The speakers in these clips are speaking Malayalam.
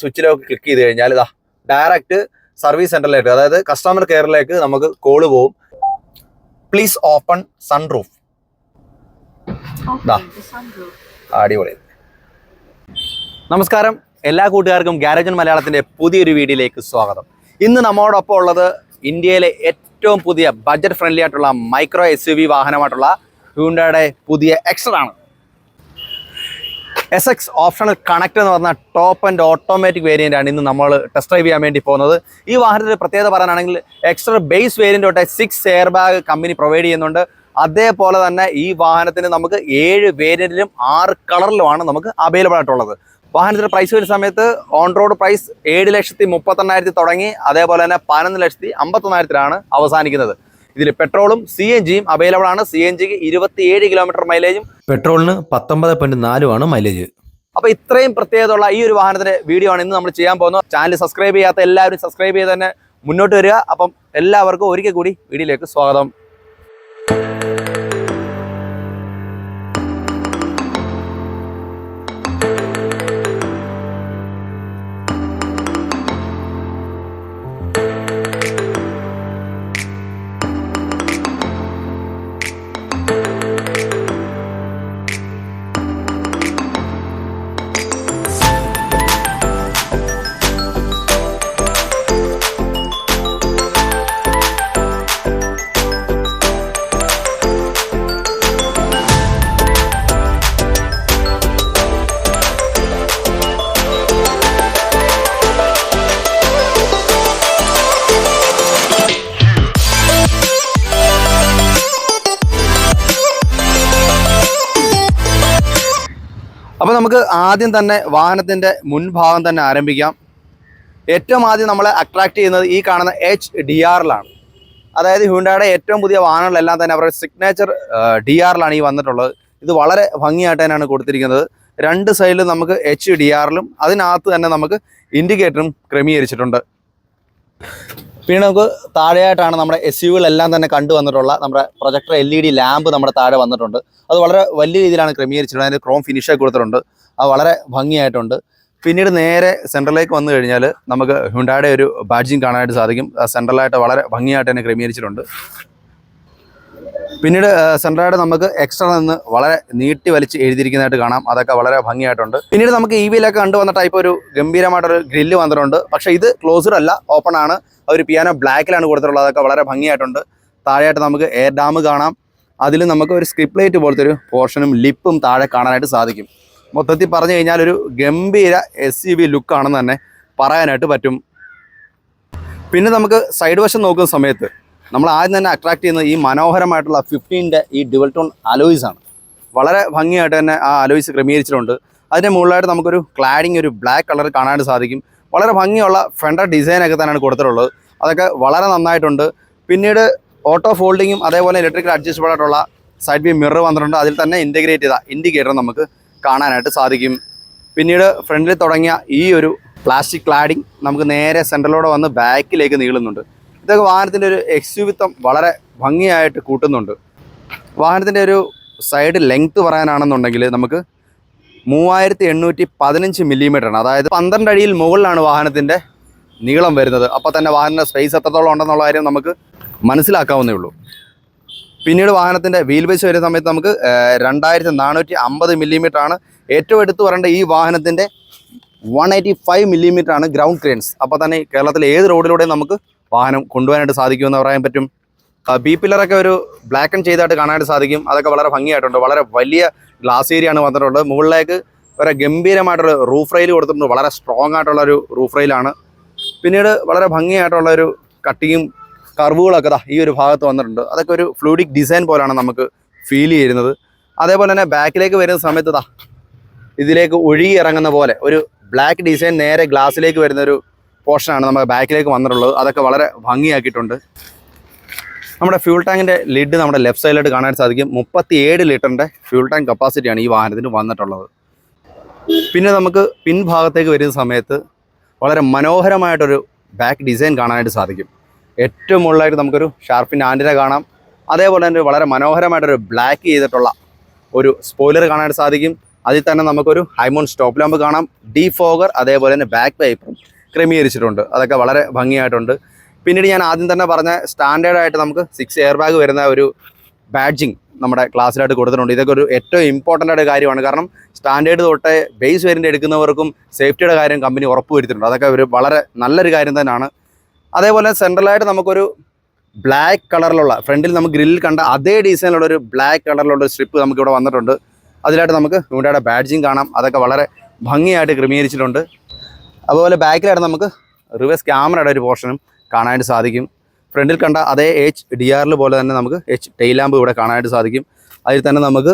സ്വിച്ചിലൊക്കെ ക്ലിക്ക് ചെയ്ത് കഴിഞ്ഞാൽ ഇതാ ഡയറക്റ്റ് സർവീസ് സെന്ററിലേക്ക് അതായത് കസ്റ്റമർ കെയറിലേക്ക് നമുക്ക് കോൾ പോവും. Please open sunroof. അടിപൊളി. നമസ്കാരം. എല്ലാ കൂട്ടുകാർക്കും ഗാരേജൻ മലയാളത്തിന്റെ പുതിയൊരു വീഡിയോയിലേക്ക് സ്വാഗതം. ഇന്ന് നമ്മോടൊപ്പം ഉള്ളത് ഇന്ത്യയിലെ ഏറ്റവും പുതിയ ബഡ്ജറ്റ് ഫ്രണ്ട്ലി ആയിട്ടുള്ള മൈക്രോ എസ് യു വി വാഹനമായിട്ടുള്ള ഹ്യൂണ്ടയുടെ പുതിയ എക്സർ ആണ് എസ് എക്സ് ഓപ്ഷണൽ കണക്ട് എന്ന് പറഞ്ഞ ടോപ്പ് ആൻഡ് ഓട്ടോമാറ്റിക് വേരിയന്റ് ആണ് ഇന്ന് നമ്മൾ ടെസ്റ്റ് ഡ്രൈവ് ചെയ്യാൻ വേണ്ടി പോകുന്നത്. ഈ വാഹനത്തിന്റെ പ്രത്യേകത പറയാനാണെങ്കിൽ എക്സ്ട്രാ ബേസ് വേരിയന്റ് തൊട്ട് six air bag company provide ചെയ്യുന്നുണ്ട്. അതേപോലെ തന്നെ ഈ വാഹനത്തിന് നമുക്ക് ഏഴ് വേരിയന്റിലും ആറ് കളറിലുമാണ് നമുക്ക് അവൈലബിൾ ആയിട്ടുള്ളത്. വാഹനത്തിന്റെ പ്രൈസ് വരുന്ന സമയത്ത് ഓൺ റോഡ് പ്രൈസ് ഏഴ് ലക്ഷത്തി മുപ്പത്തെണ്ണായിരത്തി തുടങ്ങി അതേപോലെ തന്നെ പതിനൊന്ന് ലക്ഷത്തി അമ്പത്തൊന്നായിരത്തിലാണ് അവസാനിക്കുന്നത്. ഇതിൽ പെട്രോളും സി എൻ ജിയും അവൈലബിൾ ആണ്. സി എൻ ജിക്ക് ഇരുപത്തിയേഴ് കിലോമീറ്റർ മൈലേജും പെട്രോളിന് പത്തൊമ്പത് പോയിന്റ് നാലുമാണ് മൈലേജ് അപ്പൊ ഇത്രയും പ്രത്യേകതയുള്ള ഈ ഒരു വാഹനത്തിന്റെ വീഡിയോ ആണ് ഇന്ന് നമ്മൾ ചെയ്യാൻ പോകുന്നത്. ചാനൽ സബ്സ്ക്രൈബ് ചെയ്യാത്ത എല്ലാവരും സബ്സ്ക്രൈബ് ചെയ്ത് തന്നെ മുന്നോട്ട് വരിക. അപ്പം എല്ലാവർക്കും ഒരിക്കൽ കൂടി വീഡിയോയിലേക്ക് സ്വാഗതം. അപ്പൊ നമുക്ക് ആദ്യം തന്നെ വാഹനത്തിന്റെ മുൻഭാഗം തന്നെ ആരംഭിക്കാം. ഏറ്റവും ആദ്യം നമ്മളെ അട്രാക്ട് ചെയ്യുന്നത് ഈ കാണുന്ന എച്ച് ഡി ആറിലാണ് അതായത് ഹ്യൂണ്ടയുടെ ഏറ്റവും പുതിയ വാഹനങ്ങളെല്ലാം തന്നെ അവരുടെ സിഗ്നേച്ചർ ഡി ആറിലാണ് ഈ വന്നിട്ടുള്ളത്. ഇത് വളരെ ഭംഗിയായിട്ട് തന്നെയാണ് കൊടുത്തിരിക്കുന്നത്. രണ്ട് സൈഡിലും നമുക്ക് എച്ച് ഡി ആറിലും അതിനകത്ത് തന്നെ നമുക്ക് ഇൻഡിക്കേറ്ററും ക്രമീകരിച്ചിട്ടുണ്ട്. പിന്നെ നമുക്ക് താഴെയായിട്ടാണ് നമ്മുടെ എസ് യുകളെല്ലാം തന്നെ കണ്ടു വന്നിട്ടുള്ള നമ്മുടെ projector L E D lamp നമ്മുടെ താഴെ വന്നിട്ടുണ്ട്. അത് വളരെ വലിയ രീതിയിലാണ് ക്രമീകരിച്ചിട്ടുള്ളത്. അതിന് ക്രോം ഫിനിഷൊക്കെ കൊടുത്തിട്ടുണ്ട്. അത് വളരെ ഭംഗിയായിട്ടുണ്ട്. പിന്നീട് നേരെ സെൻട്രലിലേക്ക് വന്നു കഴിഞ്ഞാൽ നമുക്ക് ഹുണ്ടായുടെ ഒരു ബാഡ്ജിങ് കാണാനായിട്ട് സാധിക്കും. സെൻട്രലായിട്ട് വളരെ ഭംഗിയായിട്ട് തന്നെ ക്രമീകരിച്ചിട്ടുണ്ട്. പിന്നീട് സെൻട്രലായിട്ട് നമുക്ക് എക്സ്ട്രാ നിന്ന് വളരെ നീട്ടി വലിച്ച് എഴുതിയിരിക്കുന്നതായിട്ട് കാണാം. അതൊക്കെ വളരെ ഭംഗിയായിട്ടുണ്ട്. പിന്നീട് നമുക്ക് ഇ വിയിലൊക്കെ കണ്ടുവന്ന ടൈപ്പ് ഒരു ഗംഭീരമായിട്ടൊരു ഗ്രില്ല് വന്നിട്ടുണ്ട്. പക്ഷേ ഇത് ക്ലോസ്ഡ് അല്ല ഓപ്പൺ ആണ്. ഒരു പിയാനോ ബ്ലാക്കിലാണ് കൊടുത്തിട്ടുള്ളത്. അതൊക്കെ വളരെ ഭംഗിയായിട്ടുണ്ട്. താഴെയായിട്ട് നമുക്ക് എയർ ഡാം കാണാം. അതിൽ നമുക്ക് ഒരു സ്ക്രിപ്പ് ലൈറ്റ് പോലത്തെ ഒരു പോർഷനും ലിപ്പും താഴെ കാണാനായിട്ട് സാധിക്കും. മൊത്തത്തിൽ പറഞ്ഞു കഴിഞ്ഞാൽ ഒരു ഗംഭീര എസ് യു വി ലുക്കാണെന്ന് തന്നെ പറയാനായിട്ട് പറ്റും. പിന്നെ നമുക്ക് സൈഡ് വശം നോക്കുന്ന സമയത്ത് നമ്മൾ ആദ്യം തന്നെ അട്രാക്ട് ചെയ്യുന്നത് ഈ മനോഹരമായിട്ടുള്ള ഫിഫ്റ്റീന്റെ ഈ ഡിവൽ ടോൺ അലോയ്സ് ആണ്. വളരെ ഭംഗിയായിട്ട് തന്നെ ആ അലോയ്സ് ക്രമീകരിച്ചിട്ടുണ്ട്. അതിന്റെ മുകളിലായിട്ട് നമുക്കൊരു ക്ലാഡിങ് ഒരു ബ്ലാക്ക് കളർ കാണാനായിട്ട് സാധിക്കും. വളരെ ഭംഗിയുള്ള ഫെൻഡർ ഡിസൈനൊക്കെ തന്നെയാണ് കൊടുത്തിട്ടുള്ളത്. അതൊക്കെ വളരെ നന്നായിട്ടുണ്ട്. പിന്നീട് ഓട്ടോ ഫോൾഡിങ്ങും അതേപോലെ ഇലക്ട്രിക്കൽ അഡ്ജസ്റ്റബിൾ ആയിട്ടുള്ള സൈഡ് വ്യൂ മിറർ വന്നിട്ടുണ്ട്. അതിൽ തന്നെ ഇന്റഗ്രേറ്റ് ചെയ്ത ഇൻഡിക്കേറ്റർ നമുക്ക് കാണാനായിട്ട് സാധിക്കും. പിന്നീട് ഫ്രണ്ടിൽ തുടങ്ങിയ ഈ ഒരു പ്ലാസ്റ്റിക് ക്ലാഡിങ് നമുക്ക് നേരെ സെൻട്രലോടെ വന്ന് ബാക്കിലേക്ക് നീളുന്നുണ്ട്. ഇതൊക്കെ വാഹനത്തിന്റെ ഒരു എക്സ്യൂവിത്വം വളരെ ഭംഗിയായിട്ട് കൂട്ടുന്നുണ്ട്. വാഹനത്തിന്റെ ഒരു സൈഡ് ലെങ്ത്ത് പറയാനാണെന്നുണ്ടെങ്കിൽ നമുക്ക് മൂവായിരത്തി എണ്ണൂറ്റി പതിനഞ്ച് മില്ലിമീറ്റർ ആണ് അതായത് പന്ത്രണ്ട് അടിയിൽ മുകളിലാണ് വാഹനത്തിന്റെ നീളം വരുന്നത്. അപ്പോൾ തന്നെ വാഹനത്തിന്റെ സ്പേസ് എത്രത്തോളം ഉണ്ടെന്നുള്ള കാര്യം നമുക്ക് മനസ്സിലാക്കാവുന്നേ ഉള്ളൂ. പിന്നീട് വാഹനത്തിന്റെ വീൽ ബേസ് വരുന്ന സമയത്ത് നമുക്ക് രണ്ടായിരത്തി നാനൂറ്റി അമ്പത് മില്ലിമീറ്റർ ആണ് ഏറ്റവും എടുത്തു പറയേണ്ട ഈ വാഹനത്തിന്റെ വൺ എയ്റ്റി ഫൈവ് മില്ലിമീറ്റർ ആണ് ഗ്രൗണ്ട് ക്രെയിൻസ് അപ്പോൾ തന്നെ കേരളത്തിലെ ഏത് റോഡിലൂടെയും നമുക്ക് വാഹനം കൊണ്ടുപോകാനായിട്ട് സാധിക്കുമെന്ന് പറയാൻ പറ്റും. ബി പില്ലറൊക്കെ ഒരു ബ്ലാക്ക് ആൻഡ് ചെയ്തായിട്ട് കാണാനായിട്ട് സാധിക്കും. അതൊക്കെ വളരെ ഭംഗിയായിട്ടുണ്ട്. വളരെ വലിയ ഗ്ലാസ് ഏരിയ ആണ് വന്നിട്ടുള്ളത്. മുകളിലേക്ക് വളരെ ഗംഭീരമായിട്ടുള്ള റൂഫ് റെയിൽ കൊടുത്തിട്ടുണ്ട്. വളരെ സ്ട്രോങ് ആയിട്ടുള്ള ഒരു റൂഫ് റെയിലാണ് പിന്നീട് വളരെ ഭംഗിയായിട്ടുള്ള ഒരു കട്ടിങ്ങും കർവുകളൊക്കെ ദാ ഈ ഒരു ഭാഗത്ത് വന്നിട്ടുണ്ട്. അതൊക്കെ ഒരു ഫ്ലൂഡിക് ഡിസൈൻ പോലാണ് നമുക്ക് ഫീൽ ചെയ്യുന്നത്. അതേപോലെ തന്നെ ബാക്കിലേക്ക് വരുന്ന സമയത്ത് ദാ ഇതിലേക്ക് ഒഴുകി ഇറങ്ങുന്ന പോലെ ഒരു ബ്ലാക്ക് ഡിസൈൻ നേരെ ഗ്ലാസ്സിലേക്ക് വരുന്ന ഒരു പോർഷനാണ് നമ്മുടെ ബാക്കിലേക്ക് വന്നിട്ടുള്ളത്. അതൊക്കെ വളരെ ഭംഗിയാക്കിയിട്ടുണ്ട്. നമ്മുടെ ഫ്യൂൾ ടാങ്കിന്റെ ലിഡ് നമ്മുടെ ലെഫ്റ്റ് സൈഡിലായിട്ട് കാണാൻ സാധിക്കും. മുപ്പത്തി ഏഴ് ലിറ്ററിന്റെ ഫ്യൂൾ ടാങ്ക് കപ്പാസിറ്റിയാണ് ഈ വാഹനത്തിന് വന്നിട്ടുള്ളത്. പിന്നെ നമുക്ക് പിൻഭാഗത്തേക്ക് വരുന്ന സമയത്ത് വളരെ മനോഹരമായിട്ടൊരു ബാക്ക് ഡിസൈൻ കാണാനായിട്ട് സാധിക്കും. ഏറ്റവും മുകളിലായിട്ട് നമുക്കൊരു ഷാർപ്പിന്റെ ആന്റിന കാണാം. അതേപോലെ തന്നെ വളരെ മനോഹരമായിട്ടൊരു ബ്ലാക്ക് ചെയ്തിട്ടുള്ള ഒരു സ്പോയിലർ കാണാനായിട്ട് സാധിക്കും. അതിൽ തന്നെ നമുക്കൊരു ഹൈമോൺ സ്റ്റോപ്പ് ലാമ്പ് കാണാം. ഡീ ഫോഗർ അതേപോലെ തന്നെ ബാക്ക് വൈപ്പറും ക്രമീകരിച്ചിട്ടുണ്ട്. അതൊക്കെ വളരെ ഭംഗിയായിട്ടുണ്ട്. പിന്നീട് ഞാൻ ആദ്യം തന്നെ പറഞ്ഞ സ്റ്റാൻഡേർഡായിട്ട് നമുക്ക് സിക്സ് എയർ ബാഗ് വരുന്ന ഒരു ബാഡ്ജിങ് നമ്മുടെ ക്ലാസ്സിലായിട്ട് കൊടുത്തിട്ടുണ്ട്. ഇതൊക്കെ ഒരു ഏറ്റവും ഇമ്പോർട്ടന്റ് ആയിട്ട് കാര്യമാണ്. കാരണം സ്റ്റാൻഡേർഡ് തൊട്ടേ ബേസ് വേരിയന്റ് എടുക്കുന്നവർക്കും സേഫ്റ്റിയുടെ കാര്യം കമ്പനി ഉറപ്പ് വരുത്തിയിട്ടുണ്ട് അതൊക്കെ ഒരു വളരെ നല്ലൊരു കാര്യം തന്നെയാണ്. അതേപോലെ സെൻട്രലായിട്ട് നമുക്കൊരു ബ്ലാക്ക് കളറിലുള്ള ഫ്രണ്ടിൽ നമുക്ക് ഗ്രില്ലിൽ കണ്ട അതേ ഡിസൈനിലുള്ള ഒരു ബ്ലാക്ക് കളറിലുള്ള ഒരു സ്ട്രിപ്പ് നമുക്ക് ഇവിടെ വന്നിട്ടുണ്ട്. അതിലായിട്ട് നമുക്ക് ഹ്യൂണ്ടയുടെ ബാഡ്ജിങ് കാണാം. അതൊക്കെ വളരെ ഭംഗിയായിട്ട് ക്രമീകരിച്ചിട്ടുണ്ട്. അതുപോലെ ബാക്കിലായിട്ട് നമുക്ക് റിവേഴ്സ് ക്യാമറയുടെ ഒരു പോർഷനും കാണാനായിട്ട് സാധിക്കും. ഫ്രണ്ടിൽ കണ്ട അതേ എച്ച് ഡി ആറിൽ പോലെ തന്നെ നമുക്ക് എച്ച് ടെയിലാമ്പ് ഇവിടെ കാണാനായിട്ട് സാധിക്കും. അതിൽ തന്നെ നമുക്ക്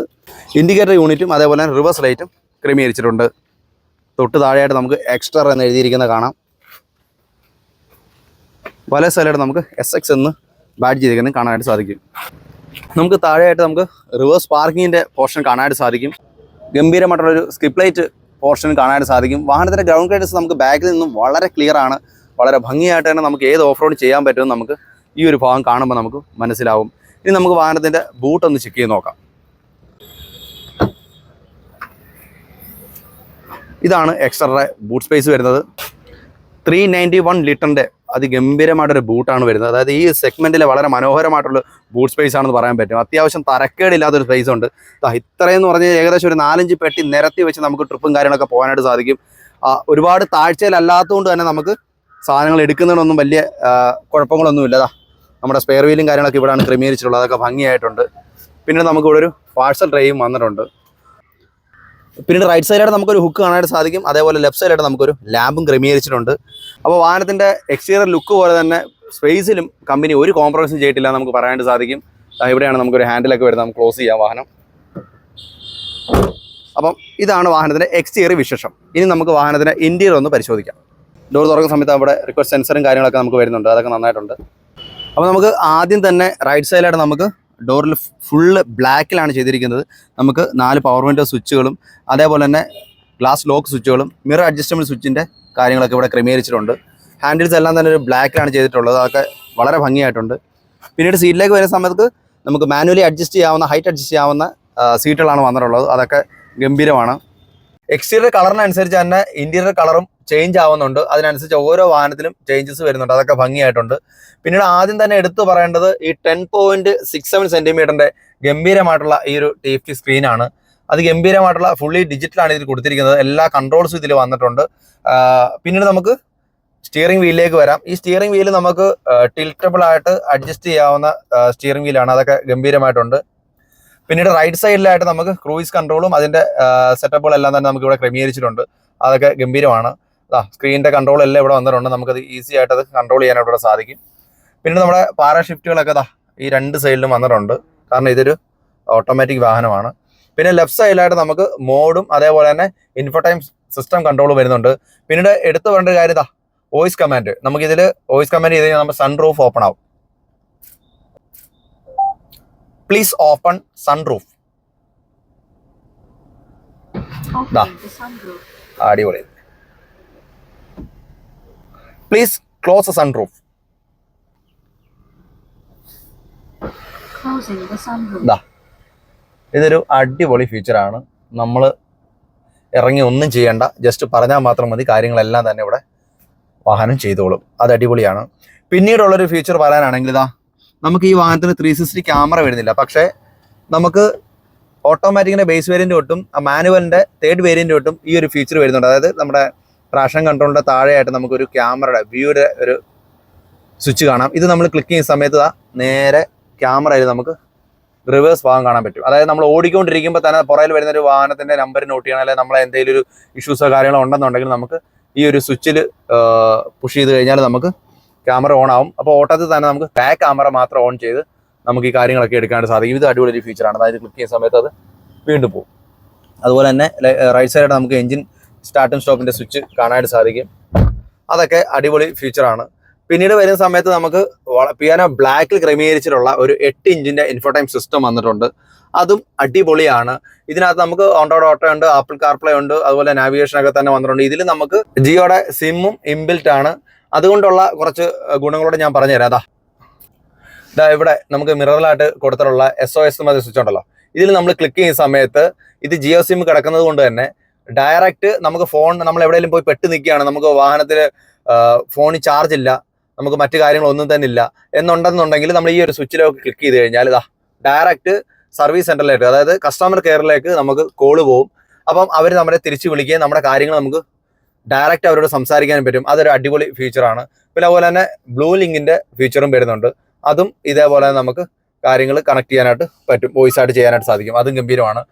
ഇൻഡിക്കേറ്റർ യൂണിറ്റും അതേപോലെ തന്നെ റിവേഴ്സ് ലൈറ്റും ക്രമീകരിച്ചിട്ടുണ്ട്. തൊട്ട് താഴെയായിട്ട് നമുക്ക് എക്സ്ട്രാ എന്ന് എഴുതിയിരിക്കുന്ന കാണാം. വല സ്ഥലമായിട്ട് നമുക്ക് എസ് എക്സ് എന്ന് ബാഡ് ചെയ്തിരിക്കുന്നത് കാണാനായിട്ട് സാധിക്കും. നമുക്ക് താഴെയായിട്ട് നമുക്ക് റിവേഴ്സ് പാർക്കിങ്ങിന്റെ പോർഷൻ കാണാനായിട്ട് സാധിക്കും. ഗംഭീരമായിട്ടുള്ളൊരു സ്കിപ്പ് ലൈറ്റ് പോർഷൻ കാണാനായിട്ട് സാധിക്കും. വാഹനത്തിന്റെ ഗ്രൗണ്ട് ക്ലിയറൻസ് നമുക്ക് ബാക്കിൽ നിന്നും വളരെ ക്ലിയർ ആണ്. വളരെ ഭംഗിയായിട്ട് തന്നെ നമുക്ക് ഏത് ഓഫ് റോഡ് ചെയ്യാൻ പറ്റുമെന്ന് നമുക്ക് ഈ ഒരു ഭാഗം കാണുമ്പോൾ നമുക്ക് മനസ്സിലാവും. ഇനി നമുക്ക് വാഹനത്തിന്റെ ബൂട്ട് ഒന്ന് ചെക്ക് ചെയ്ത് നോക്കാം. ഇതാണ് എക്സ്ട്രാ ബൂട്ട് സ്പേസ് വരുന്നത്. ത്രീ നയന്റി വൺ ലിറ്ററിന്റെ അതിഗംഭീരമായിട്ടൊരു ബൂട്ടാണ് വരുന്നത്. അതായത് ഈ സെഗ്മെന്റിലെ വളരെ മനോഹരമായിട്ടുള്ള ബൂട്ട് സ്പേസ് ആണെന്ന് പറയാൻ പറ്റും. അത്യാവശ്യം തരക്കേടില്ലാത്തൊരു സ്പേസ് ഉണ്ട്. ഇത്രയെന്ന് പറഞ്ഞാൽ ഏകദേശം ഒരു നാലഞ്ച് പെട്ടി നിരത്തി വെച്ച് നമുക്ക് ട്രിപ്പും കാര്യങ്ങളൊക്കെ പോകാനായിട്ട് സാധിക്കും. ഒരുപാട് താഴ്ചയിലല്ലാത്തതുകൊണ്ട് തന്നെ നമുക്ക് സാധനങ്ങൾ എടുക്കുന്നതിനൊന്നും വലിയ കുഴപ്പങ്ങളൊന്നും കുഴപ്പങ്ങളൊന്നുമില്ല. ദാ നമ്മുടെ സ്പെയർ വീലും കാര്യങ്ങളൊക്കെ ഇവിടെയാണ് ക്രമീകരിച്ചിട്ടുള്ളത്. അതൊക്കെ ഭംഗിയായിട്ടുണ്ട്. പിന്നെ നമുക്കിവിടെ ഒരു പാഴ്സൽ ട്രെയും വന്നിട്ടുണ്ട്. പിന്നീട് റൈറ്റ് സൈഡിലായിട്ട് നമുക്കൊരു ഹുക്ക് കാണാനായിട്ട് സാധിക്കും. അതേപോലെ ലെഫ്റ്റ് സൈഡിലായിട്ട് നമുക്കൊരു ലാമ്പും ക്രമീകരിച്ചിട്ടുണ്ട്. അപ്പോൾ വാഹനത്തിന്റെ എക്സ്റ്റീരിയർ ലുക്ക് പോലെ തന്നെ സ്പേസിലും കമ്പനി ഒരു കോംപ്രമൈസും ചെയ്തിട്ടില്ല നമുക്ക് പറയാനായിട്ട് സാധിക്കും. ഇവിടെയാണ് നമുക്കൊരു ഹാൻഡിലൊക്കെ വരുന്നത്. നമുക്ക് ക്ലോസ് ചെയ്യാം വാഹനം. അപ്പം ഇതാണ് വാഹനത്തിന്റെ എക്സ്റ്റീരിയർ വിശേഷം. ഇനി നമുക്ക് വാഹനത്തിന്റെ ഇന്റീരിയർ ഒന്ന് പരിശോധിക്കാം. ഡോർ തുറക്കുന്ന സമയത്ത് അവിടെ റിക്വസ്റ്റ് സെൻസറും കാര്യങ്ങളൊക്കെ നമുക്ക് വരുന്നുണ്ട്. അതൊക്കെ നന്നായിട്ടുണ്ട്. അപ്പോൾ നമുക്ക് ആദ്യം തന്നെ റൈറ്റ് സൈഡിലായിട്ട് നമുക്ക് ഡോറിൽ ഫുള്ള് ബ്ലാക്കിലാണ് ചെയ്തിരിക്കുന്നത്. നമുക്ക് നാല് പവർ വിൻഡോ സ്വിച്ചുകളും അതേപോലെ തന്നെ ഗ്ലാസ് ലോക്ക് സ്വിച്ചുകളും മിറർ അഡ്ജസ്റ്റബിൾ സ്വിച്ചിന്റെ കാര്യങ്ങളൊക്കെ ഇവിടെ ക്രമീകരിച്ചിട്ടുണ്ട്. ഹാൻഡിൽസ് എല്ലാം തന്നെ ഒരു ബ്ലാക്കിലാണ് ചെയ്തിട്ടുള്ളത്. അതൊക്കെ വളരെ ഭംഗിയായിട്ടുണ്ട്. പിന്നീട് സീറ്റിലേക്ക് വരുന്ന സമയത്ത് നമുക്ക് മാനുവലി അഡ്ജസ്റ്റ് ചെയ്യാവുന്ന ഹൈറ്റ് അഡ്ജസ്റ്റ് ചെയ്യാവുന്ന സീറ്റുകളാണ് വന്നിട്ടുള്ളത്. അതൊക്കെ ഗംഭീരമാണ്. എക്സ്റ്റീരിയർ കളറിനനുസരിച്ച് തന്നെ ഇന്റീരിയർ കളറും ചേഞ്ച് ആവുന്നുണ്ട്. അതിനനുസരിച്ച് ഓരോ വാഹനത്തിലും ചേഞ്ചസ് വരുന്നുണ്ട്. അതൊക്കെ ഭംഗിയായിട്ടുണ്ട്. പിന്നീട് ആദ്യം തന്നെ എടുത്തു പറയേണ്ടത് ഈ ടെൻ പോയിന്റ് സിക്സ് സെവൻ സെന്റിമീറ്ററിന്റെ ഗംഭീരമായിട്ടുള്ള ഈ ഒരു ടി എഫ് സ്ക്രീനാണ് അത് ഗംഭീരമായിട്ടുള്ള ഫുള്ളി ഡിജിറ്റലാണ് ഇതിൽ കൊടുത്തിരിക്കുന്നത്. എല്ലാ കൺട്രോൾസും ഇതിൽ വന്നിട്ടുണ്ട്. പിന്നീട് നമുക്ക് സ്റ്റിയറിംഗ് വീലിലേക്ക് വരാം. ഈ സ്റ്റിയറിംഗ് വീൽ നമുക്ക് ടിൽറ്റബിൾ ആയിട്ട് അഡ്ജസ്റ്റ് ചെയ്യാവുന്ന സ്റ്റിയറിംഗ് വീലാണ് അതൊക്കെ ഗംഭീരമായിട്ടുണ്ട്. പിന്നീട് റൈറ്റ് സൈഡിലായിട്ട് നമുക്ക് ക്രൂയിസ് കൺട്രോളും അതിന്റെ സെറ്റപ്പുകളെല്ലാം തന്നെ നമുക്ക് ഇവിടെ ക്രമീകരിച്ചിട്ടുണ്ട്. അതൊക്കെ ഗംഭീരമാണ്. അതാ സ്ക്രീനിന്റെ കൺട്രോൾ എല്ലാം ഇവിടെ വന്നിട്ടുണ്ട്. നമുക്കത് ഈസി ആയിട്ട് അത് കൺട്രോൾ ചെയ്യാനായിട്ട് ഇവിടെ സാധിക്കും. പിന്നെ നമ്മുടെ പാര ഷിഫ്റ്റുകളൊക്കെ ദാ ഈ രണ്ട് സൈഡിലും വന്നിട്ടുണ്ട്. കാരണം ഇതൊരു ഓട്ടോമാറ്റിക് വാഹനമാണ്. പിന്നെ ലെഫ്റ്റ് സൈഡിലായിട്ട് നമുക്ക് മോഡും അതേപോലെ തന്നെ ഇൻഫർടൈം സിസ്റ്റം കൺട്രോൾ വരുന്നുണ്ട്. പിന്നീട് എടുത്തു പറയേണ്ട കാര്യം ഇതാ വോയിസ് കമാൻഡ് നമുക്ക് ഇതിൽ വോയിസ് കമാൻഡ് ചെയ്ത് കഴിഞ്ഞാൽ നമ്മുടെ സൺ റൂഫ് ഓപ്പൺ ആവും. Please open sunroof Da. Open the അടിപൊളി. Please close sunroof Closing the sunroof. ദാ ഇതൊരു അടിപൊളി ഫീച്ചറാണ് നമ്മൾ ഇറങ്ങി ഒന്നും ചെയ്യണ്ട. ജസ്റ്റ് പറഞ്ഞാൽ മാത്രം മതി. കാര്യങ്ങളെല്ലാം തന്നെ ഇവിടെ വാഹനം ചെയ്തോളും. അത് അടിപൊളിയാണ്. പിന്നീടുള്ളൊരു ഫീച്ചർ പറയാനാണെങ്കിൽ ഇതാ നമുക്ക് ഈ വാഹനത്തിന് ത്രീ സിക്സ്റ്റി ക്യാമറ വരുന്നില്ല. പക്ഷേ നമുക്ക് ഓട്ടോമാറ്റിക്കിന്റെ ബേസ് വേരിയന്റ് തൊട്ടും മാനുവലിന്റെ തേർഡ് വേരിയന്റ് തൊട്ടും ഈ ഒരു ഫീച്ചർ വരുന്നുണ്ട്. അതായത് നമ്മുടെ ട്രാഷൻ കൺട്രോളിന്റെ താഴെയായിട്ട് നമുക്കൊരു ക്യാമറയുടെ വ്യൂയുടെ ഒരു സ്വിച്ച് കാണാം. ഇത് നമ്മൾ ക്ലിക്ക് ചെയ്യുന്ന സമയത്ത് നേരെ ക്യാമറയിൽ നമുക്ക് റിവേഴ്സ് ഭാഗം കാണാൻ പറ്റും. അതായത് നമ്മൾ ഓടിക്കൊണ്ടിരിക്കുമ്പോൾ തന്നെ പുറയിൽ വരുന്ന ഒരു വാഹനത്തിന്റെ നമ്പർ നോട്ട് ചെയ്യണം അല്ലെങ്കിൽ നമ്മളെ എന്തെങ്കിലും ഒരു ഇഷ്യൂസോ കാര്യങ്ങളോ ഉണ്ടെന്നുണ്ടെങ്കിൽ നമുക്ക് ഈ ഒരു സ്വിച്ചിൽ പുഷ് ചെയ്ത് കഴിഞ്ഞാൽ നമുക്ക് ക്യാമറ ഓൺ ആവും. അപ്പോൾ ഓട്ടത്തിൽ തന്നെ നമുക്ക് ബാക്ക് ക്യാമറ മാത്രം ഓൺ ചെയ്ത് നമുക്ക് ഈ കാര്യങ്ങളൊക്കെ എടുക്കാനായിട്ട് സാധിക്കും. ഇത് അടിപൊളി ഒരു ഫീച്ചറാണ് അതായത് ക്ലിക്ക് ചെയ്യുന്ന സമയത്ത് അത് വീണ്ടും പോകും അതുപോലെ തന്നെ റൈറ്റ് സൈഡായിട്ട് നമുക്ക് എഞ്ചിൻ സ്റ്റാർട്ടും സ്റ്റോപ്പിന്റെ സ്വിച്ച് കാണാനായിട്ട് സാധിക്കും. അതൊക്കെ അടിപൊളി ഫീച്ചറാണ് പിന്നീട് വരുന്ന സമയത്ത് നമുക്ക് പിയാനോ ബ്ലാക്കിൽ ക്രമീകരിച്ചിട്ടുള്ള ഒരു എട്ട് ഇഞ്ചിന്റെ ഇൻഫോടൈം സിസ്റ്റം വന്നിട്ടുണ്ട്. അതും അടിപൊളിയാണ്. ഇതിനകത്ത് നമുക്ക് ഓൺറോഡ് ഓട്ടോ ഉണ്ട് ആപ്പിൾ കാർപ്ലേ ഉണ്ട് അതുപോലെ നാവിഗേഷനൊക്കെ തന്നെ വന്നിട്ടുണ്ട്. ഇതിൽ നമുക്ക് ജിയോടെ സിമ്മും ഇംബിൽറ്റ് ആണ്. അതുകൊണ്ടുള്ള കുറച്ച് ഗുണങ്ങളോട് ഞാൻ പറഞ്ഞുതരാം. അതാ. ഇതാ ഇവിടെ നമുക്ക് മിററിലായിട്ട് കൊടുത്തിട്ടുള്ള എസ് ഒ എസ് സ്വിച്ച് ഉണ്ടല്ലോ. ഇതിൽ നമ്മൾ ക്ലിക്ക് ചെയ്യുന്ന സമയത്ത് ഇത് ജിയോ സിം കിടക്കുന്നത് കൊണ്ട് തന്നെ ഡയറക്റ്റ് നമുക്ക് ഫോൺ നമ്മൾ എവിടെയെങ്കിലും പോയി പെട്ട് നിൽക്കുകയാണ്. നമുക്ക് വാഹനത്തിൽ ഫോണിൽ ചാർജ് ഇല്ല. നമുക്ക് മറ്റു കാര്യങ്ങളൊന്നും തന്നെ ഇല്ല. എന്നുണ്ടെന്നുണ്ടെങ്കിൽ നമ്മൾ ഈ ഒരു സ്വിച്ചിലൊക്കെ ക്ലിക്ക് ചെയ്ത് കഴിഞ്ഞാൽ ഇതാ ഡയറക്റ്റ് സർവീസ് സെന്ററിലേക്ക് അതായത് കസ്റ്റമർ കെയറിലേക്ക് നമുക്ക് കോൾ പോവും. അപ്പം അവർ നമ്മളെ തിരിച്ച് വിളിക്കുകയും നമ്മുടെ കാര്യങ്ങൾ നമുക്ക് ഡയറക്റ്റ് അവരോട് സംസാരിക്കാൻ പറ്റും. അതൊരു അടിപൊളി ഫീച്ചറാണ് പിന്നെ അതുപോലെ തന്നെ ബ്ലൂ ലിങ്കിന്റെ ഫീച്ചറും വരുന്നുണ്ട്. അതും ഇതേപോലെ നമുക്ക് കാര്യങ്ങൾ കണക്ട് ചെയ്യാനായിട്ട് പറ്റും. വോയിസ് ആയിട്ട് ചെയ്യാനായിട്ട് സാധിക്കും. അതും ഗംഭീരമാണ്.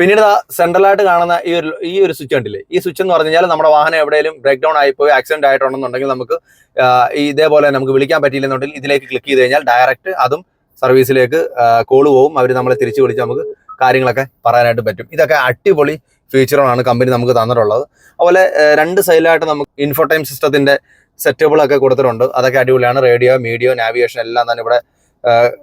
പിന്നീട് സെൻട്രലായിട്ട് കാണുന്ന ഈ ഒരു ഈ ഒരു സ്വിച്ച് ഉണ്ടല്ലേ ഈ സ്വിച്ച് എന്ന് പറഞ്ഞു കഴിഞ്ഞാൽ നമ്മുടെ വാഹനം എവിടെയെങ്കിലും ബ്രേക്ക് ഡൗൺ ആയിപ്പോയി ആക്സിഡന്റ് ആയിട്ടുണ്ടെന്നുണ്ടെങ്കിൽ നമുക്ക് ഇതേപോലെ നമുക്ക് വിളിക്കാൻ പറ്റിയില്ലെന്നുണ്ടെങ്കിൽ ഇതിലേക്ക് ക്ലിക്ക് ചെയ്ത് കഴിഞ്ഞാൽ ഡയറക്റ്റ് അതും സർവീസിലേക്ക് കോൾ പോവും അവർ നമ്മളെ തിരിച്ചു വിളിച്ച് നമുക്ക് കാര്യങ്ങളൊക്കെ പറയാനായിട്ട് പറ്റും. ഇതൊക്കെ അടിപൊളി ഫീച്ചറുകളാണ് കമ്പനി നമുക്ക് തന്നിട്ടുള്ളത്. അതുപോലെ രണ്ട് സൈഡിലായിട്ട് നമുക്ക് ഇൻഫോടൈം സിസ്റ്റത്തിന്റെ സെറ്റപ്പുകളൊക്കെ കൊടുത്തിട്ടുണ്ട്. അതൊക്കെ അടിപൊളിയാണ്. റേഡിയോ മീഡിയോ നാവിഗേഷൻ എല്ലാം തന്നെ ഇവിടെ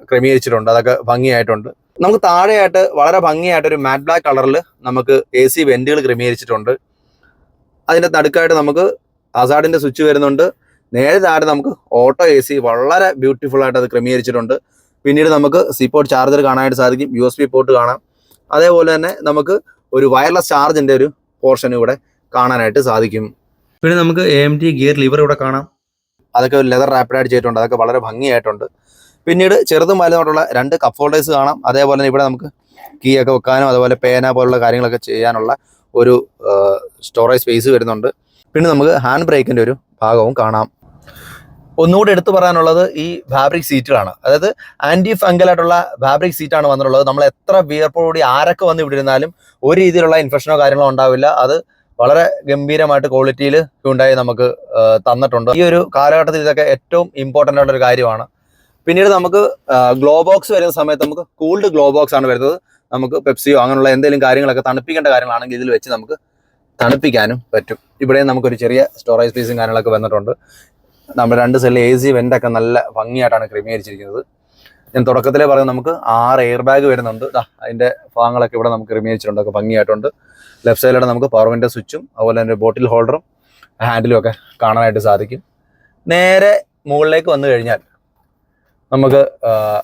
ക്രമീകരിച്ചിട്ടുണ്ട്. അതൊക്കെ ഭംഗിയായിട്ടുണ്ട്. നമുക്ക് താഴെയായിട്ട് വളരെ ഭംഗിയായിട്ട് ഒരു മാറ്റ് ബ്ലാക്ക് കളറിൽ നമുക്ക് എ സി വെന്റുകൾ ക്രമീകരിച്ചിട്ടുണ്ട്. അതിന്റെ നടുക്കായിട്ട് നമുക്ക് അസാഡിന്റെ സ്വിച്ച് വരുന്നുണ്ട്. നേരെ താഴെ നമുക്ക് ഓട്ടോ എ സി വളരെ ബ്യൂട്ടിഫുൾ ആയിട്ട് അത് ക്രമീകരിച്ചിട്ടുണ്ട്. പിന്നീട് നമുക്ക് സി പോർട്ട് ചാർജർ കാണാനായിട്ട് സാധിക്കും. യു എസ് ബി പോർട്ട് കാണാം. അതേപോലെ തന്നെ നമുക്ക് ഒരു വയർലെസ് ചാർജിന്റെ ഒരു പോർഷൻ ഇവിടെ കാണാനായിട്ട് സാധിക്കും. പിന്നെ നമുക്ക് A M T gear lever ഇവിടെ കാണാം. അതൊക്കെ ലെതർ റാപ്പിഡായിട്ട് ചെയ്തിട്ടുണ്ട്. അതൊക്കെ വളരെ ഭംഗിയായിട്ടുണ്ട്. പിന്നീട് ചെറുതും വലുതുമായിട്ടുള്ള രണ്ട് കപ്പ് ഹോൾഡേഴ്സ് കാണാം. അതേപോലെ തന്നെ ഇവിടെ നമുക്ക് കീ ഒക്കെ വെക്കാനും അതുപോലെ പേന പോലുള്ള കാര്യങ്ങളൊക്കെ ചെയ്യാനുള്ള ഒരു സ്റ്റോറേജ് സ്പേസ് വരുന്നുണ്ട്. പിന്നെ നമുക്ക് ഹാൻഡ് ബ്രേക്കിന്റെ ഒരു ഭാഗവും കാണാം. ഒന്നുകൂടി എടുത്തു പറയാനുള്ളത് ഈ ഫാബ്രിക് സീറ്റുകളാണ് അതായത് ആന്റി ഫംഗലായിട്ടുള്ള ഫാബ്രിക് സീറ്റാണ് വന്നിട്ടുള്ളത്. നമ്മൾ എത്ര വിയർപ്പോടി ആരൊക്കെ വന്ന് ഇവിടെ ഇരുന്നാലും ഒരു രീതിയിലുള്ള ഇൻഫെക്ഷനോ കാര്യങ്ങളോ ഉണ്ടാവില്ല. അത് വളരെ ഗംഭീരമായിട്ട് ക്വാളിറ്റിയിൽ ഉണ്ടായി നമുക്ക് തന്നിട്ടുണ്ട്. ഈ ഒരു കാലഘട്ടത്തിൽ ഇതൊക്കെ ഏറ്റവും ഇമ്പോർട്ടന്റ് ആയിട്ടൊരു കാര്യമാണ്. പിന്നീട് നമുക്ക് ഗ്ലോ ബോക്സ് വരുന്ന സമയത്ത് നമുക്ക് കൂൾഡ് ഗ്ലോ ബോക്സ് ആണ് വരുന്നത്. നമുക്ക് പെപ്സിയോ അങ്ങനെയുള്ള എന്തെങ്കിലും കാര്യങ്ങളൊക്കെ തണുപ്പിക്കേണ്ട കാര്യങ്ങളാണെങ്കിൽ ഇതിൽ വെച്ച് നമുക്ക് തണുപ്പിക്കാനും പറ്റും. ഇവിടെ നമുക്കൊരു ചെറിയ സ്റ്റോറേജ് സ്പേസും കാര്യങ്ങളൊക്കെ വന്നിട്ടുണ്ട്. നമ്മൾ രണ്ട് സെല്ല് എ സി വെന്റൊക്കെ നല്ല ഭംഗിയായിട്ടാണ് ക്രമീകരിച്ചിരിക്കുന്നത്. ഞാൻ തുടക്കത്തിലേ പറഞ്ഞു നമുക്ക് ആറ് എയർ ബാഗ് വരുന്നുണ്ട് അതിന്റെ ഭാഗങ്ങളൊക്കെ ഇവിടെ നമുക്ക് ക്രമീകരിച്ചിട്ടുണ്ട്. ഒക്കെ ഭംഗിയായിട്ടുണ്ട്. ലെഫ്റ്റ് സൈഡിലൂടെ നമുക്ക് പവർ വിൻഡോ സ്വിച്ചും അതുപോലെ തന്നെ ബോട്ടിൽ ഹോൾഡറും ഹാൻഡിലും ഒക്കെ കാണാനായിട്ട് സാധിക്കും. നേരെ മുകളിലേക്ക് വന്നു കഴിഞ്ഞാൽ നമുക്ക്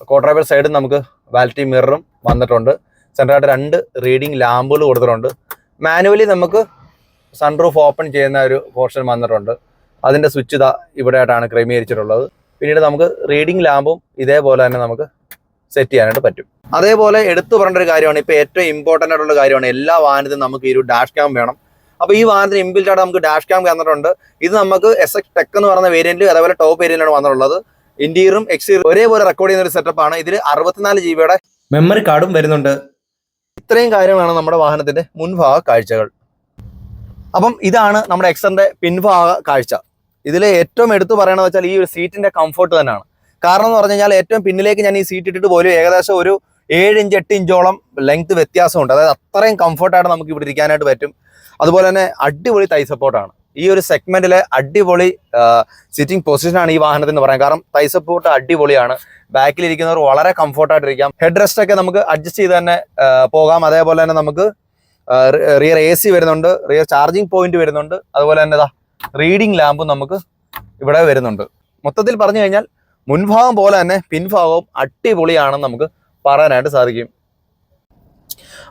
കോട്രാബർ സൈഡിൽ നമുക്ക് വാലിറ്റി മിററും വന്നിട്ടുണ്ട്. സെന്ററായിട്ട് രണ്ട് റീഡിംഗ് ലാമ്പുകൾ കൊടുത്തിട്ടുണ്ട്. മാനുവലി നമുക്ക് സൺറൂഫ് ഓപ്പൺ ചെയ്യുന്ന ഒരു പോർഷൻ വന്നിട്ടുണ്ട്. അതിന്റെ സ്വിച്ച് ഇതാ ഇവിടെയായിട്ടാണ് ക്രമീകരിച്ചിട്ടുള്ളത്. പിന്നീട് നമുക്ക് റീഡിംഗ് ലാമ്പും ഇതേപോലെ തന്നെ നമുക്ക് സെറ്റ് ചെയ്യാനായിട്ട് പറ്റും. അതേപോലെ എടുത്തു പറയേണ്ട ഒരു കാര്യമാണ് ഇപ്പോൾ ഏറ്റവും ഇമ്പോർട്ടന്റ് ആയിട്ടുള്ള കാര്യമാണ് എല്ലാ വാഹനത്തിനും നമുക്ക് ഈ ഒരു ഡാഷ് ക്യാം വേണം. അപ്പോൾ ഈ വാഹനത്തിന് ഇൻബിൽറ്റ് ആയിട്ട് നമുക്ക് ഡാഷ് ക്യാം തന്നിട്ടുണ്ട് ഇത് നമുക്ക് എസ് എക്സ് ടെക് എന്ന് പറയുന്ന വേരിയന്റിൽ അതേപോലെ ടോപ്പ് വേരിയന്റാണ് വന്നിട്ടുള്ളത്. ഇന്റീരിയറും എക്സ്റ്റീരിയറും ഒരേപോലെ റെക്കോർഡ് ചെയ്യുന്ന ഒരു സെറ്റപ്പാണ് ഇതിൽ അറുപത്തിനാല് ജി ബിയുടെ മെമ്മറി കാർഡും വരുന്നുണ്ട്. ഇത്രയും കാര്യങ്ങളാണ് നമ്മുടെ വാഹനത്തിന്റെ മുൻഭാഗ കാഴ്ചകൾ. അപ്പം ഇതാണ് നമ്മുടെ എക്സറിന്റെ പിൻഭാഗ കാഴ്ച. ഇതിൽ ഏറ്റവും എടുത്തു പറയണമെന്ന് വെച്ചാൽ ഈ ഒരു സീറ്റിന്റെ കംഫർട്ട് തന്നെയാണ്. കാരണം എന്ന് പറഞ്ഞു കഴിഞ്ഞാൽ ഏറ്റവും പിന്നിലേക്ക് ഞാൻ ഈ സീറ്റ് ഇട്ടിട്ട് പോലും ഏകദേശം ഒരു ഏഴ് ഇഞ്ച് എട്ട് ഇഞ്ചോളം ലെങ്ത് വ്യത്യാസമുണ്ട്. അതായത് അത്രയും കംഫർട്ടായിട്ട് നമുക്ക് ഇവിടെ ഇരിക്കാനായിട്ട് പറ്റും. അതുപോലെ തന്നെ അടിപൊളി തൈ സപ്പോർട്ടാണ് ഈ ഒരു സെഗ്മെന്റിലെ അടിപൊളി സിറ്റിംഗ് പൊസിഷനാണ് ഈ വാഹനത്തിന് പറയാം കാരണം തൈ സപ്പോർട്ട് അടിപൊളിയാണ്. ബാക്കിലിരിക്കുന്നവർ വളരെ കംഫർട്ടായിട്ടിരിക്കാം ഹെഡ് റെസ്റ്റ് ഒക്കെ നമുക്ക് അഡ്ജസ്റ്റ് ചെയ്ത് തന്നെ പോകാം. അതേപോലെ തന്നെ നമുക്ക് റിയർ എ സി വരുന്നുണ്ട്. റിയർ ചാർജിങ് പോയിന്റ് വരുന്നുണ്ട്. അതുപോലെ തന്നെ ഇതാ റീഡിംഗ് ലാമ്പും നമുക്ക് ഇവിടെ വരുന്നുണ്ട്. മൊത്തത്തിൽ പറഞ്ഞു കഴിഞ്ഞാൽ മുൻഭാഗം പോലെ തന്നെ പിൻഭാഗവും അടിപൊളിയാണെന്ന് നമുക്ക് പറയാനായിട്ട് സാധിക്കും.